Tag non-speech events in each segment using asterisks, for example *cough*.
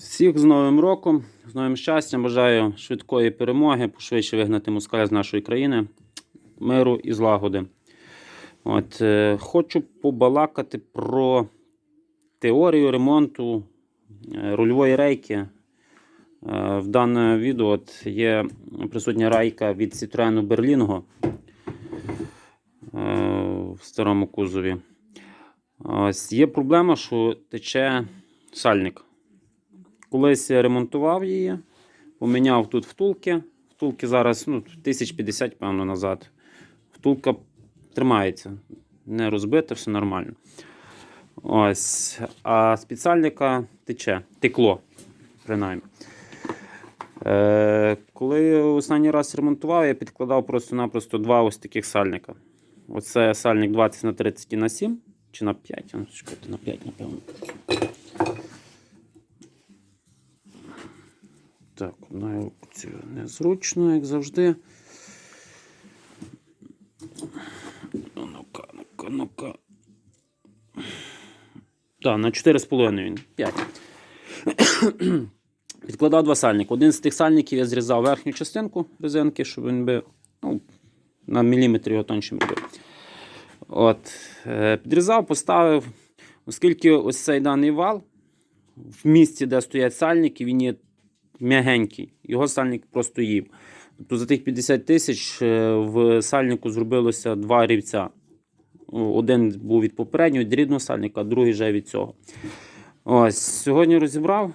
Всіх з Новим роком, з новим щастям. Бажаю швидкої перемоги, пошвидше вигнати москаля з нашої країни, миру і злагоди. От, е, хочу побалакати про теорію ремонту е, рульової рейки. Е, в даному відео от є присутня рейка від Citroen е, в старому кузові. Ось є проблема, що тече сальник. Колись ремонтував її, поміняв тут втулки. Втулки зараз ну, 1050, певно, назад. Втулка тримається, не розбита, все нормально. Ось. А спеціальника тече, текло, принаймні. Е, коли останній раз ремонтував, я підкладав просто-напросто два ось таких сальника. Оце сальник 20 на 30 на 7 чи на 5. Ну, чекайте, на 5, напевно. Так, одною незручно, як завжди. Ну, Ну-ка, ну-ка, ну-ка. Так, на 4,5 він. 5. *coughs* Підкладав два сальники. Один з тих сальників я зрізав верхню частинку резинки, щоб він би ну, на міліметр його тоншим робив. От, е, підрізав, поставив, оскільки ось цей даний вал в місці, де стоять сальники, він є м'ягенький. Його сальник просто їв. Тобто за тих 50 тисяч е, в сальнику зробилося два рівця. Один був від попереднього, від рідного сальника, другий вже від цього. Ось, Сьогодні розібрав,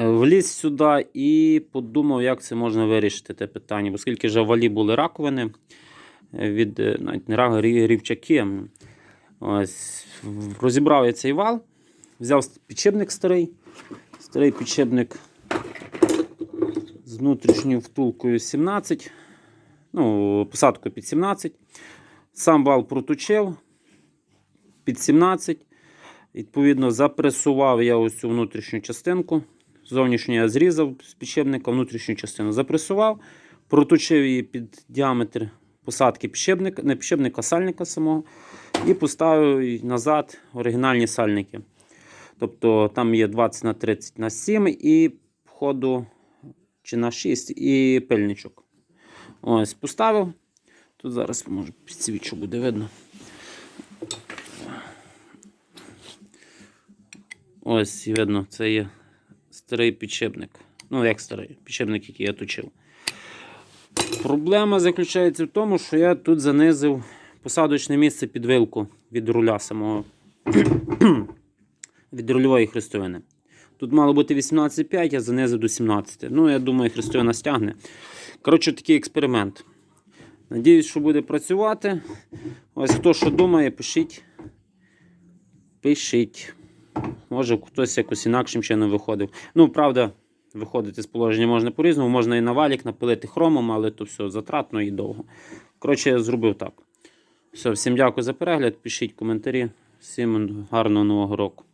е, вліз сюди і подумав, як це можна вирішити те питання. Оскільки вже валі були раковини е, від навіть не рі- рівчаки. Ось, розібрав я цей вал, взяв підшипник старий. Старий підшипник внутрішньою втулкою 17, ну, посадкою під 17. Сам вал проточив під 17. Відповідно, запресував я ось цю внутрішню частинку. Зовнішню я зрізав з підшипника, внутрішню частину запресував, проточив її під діаметр посадки підшипника, не підшипника, сальника самого. І поставив назад оригінальні сальники. Тобто там є 20 на 30 на 7 і входу чи на 6 і пильничок. Ось, поставив. Тут зараз може підсвічу буде видно. Ось, видно, це є старий підшипник. Ну, як старий, підшипник, який я точив. Проблема заключається в тому, що я тут занизив посадочне місце під вилку від руля самого *clears throat* від рульової хрестовини. Тут мало бути 18,5, я занизив до 17. Ну, я думаю, хрестовина стягне. Коротше, такий експеримент. Надіюсь, що буде працювати. Ось хто що думає, пишіть. Пишіть. Може, хтось якось інакшим чином виходив. Ну, правда, виходити з положення можна по-різному, можна і на валік напилити хромом, але то все затратно і довго. Коротше, я зробив так. Все, всім дякую за перегляд. Пишіть коментарі. Всім гарного нового року.